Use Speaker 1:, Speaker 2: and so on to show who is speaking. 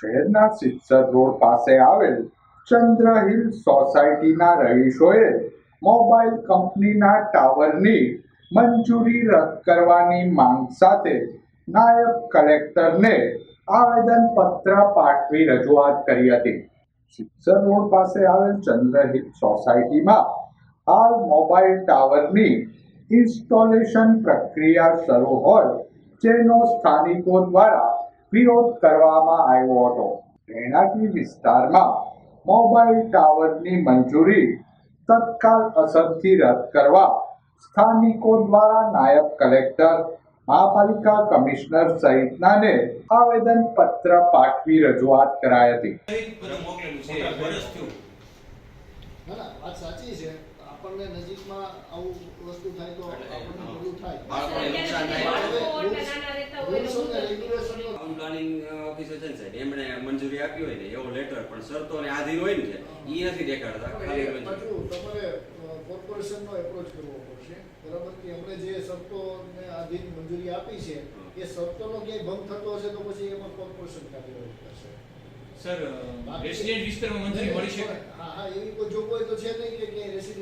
Speaker 1: શહેરના સિદ્ધસર રોડ પાસે આવેલ ચંદ્ર હિલ સોસાયટીના રહીશોએ મોબાઈલ કંપનીના ટાવરની મંજૂરી રદ કરવાની માંગ સાથે નાયબ કલેક્ટરને આવેદનપત્ર પાઠવી રજૂઆત કરી હતી. સિત્સર રોડ પાસે આવેલ ચંદ્ર હિલ સોસાયટીમાં હાલ મોબાઈલ ટાવરની ઇન્સ્ટોલેશન પ્રક્રિયા શરૂ હોય, જેનો સ્થાનિકો દ્વારા વિરોધ કરવામાં આવ્યો હતો. એનાથી વિસ્તારમાં મોબાઈલ ટાવરની મંજૂરી તત્કાલ અસરથી રદ કરવા સ્થાનિકો દ્વારા નાયબ કલેક્ટર મહાપાલિકા કમિશનર સહિતનાને આવેદન પત્ર પાઠવી રજૂઆત કરાઈ હતી.
Speaker 2: વાત સાચી છે. આપણને નજીકમાં આવું વસ્તુ થાય તો આપણને થાય. રેગ્યુલેશન
Speaker 3: ટાઉન પ્લાનિંગ ઓફિસર છે ને સાહેબ એમણે મંજૂરી આપી હોય ને એવો લેટર પણ શરતોને આધીન હોય ને એ નથી દેખાડતા ખાલી
Speaker 2: તમારે કોર્પોરેશનનો એપ્રોચ કરવો પડશે. બરાબર? કે એમણે જે શરતોને આધીન મંજૂરી આપી છે એ શરતોનો ક્યાંય ભંગ થતો હશે તો પછી એમાં કોર્પોરેશન કાર્યવાહી કરશે
Speaker 4: સર રેસિડેન્ટ વિસ્તારમાં મંજૂરી મળી શકે?
Speaker 2: હા હા એવી કોઈ જોગવાઈ તો છે નહીં કે ક્યાંય રેસિડેન્ટ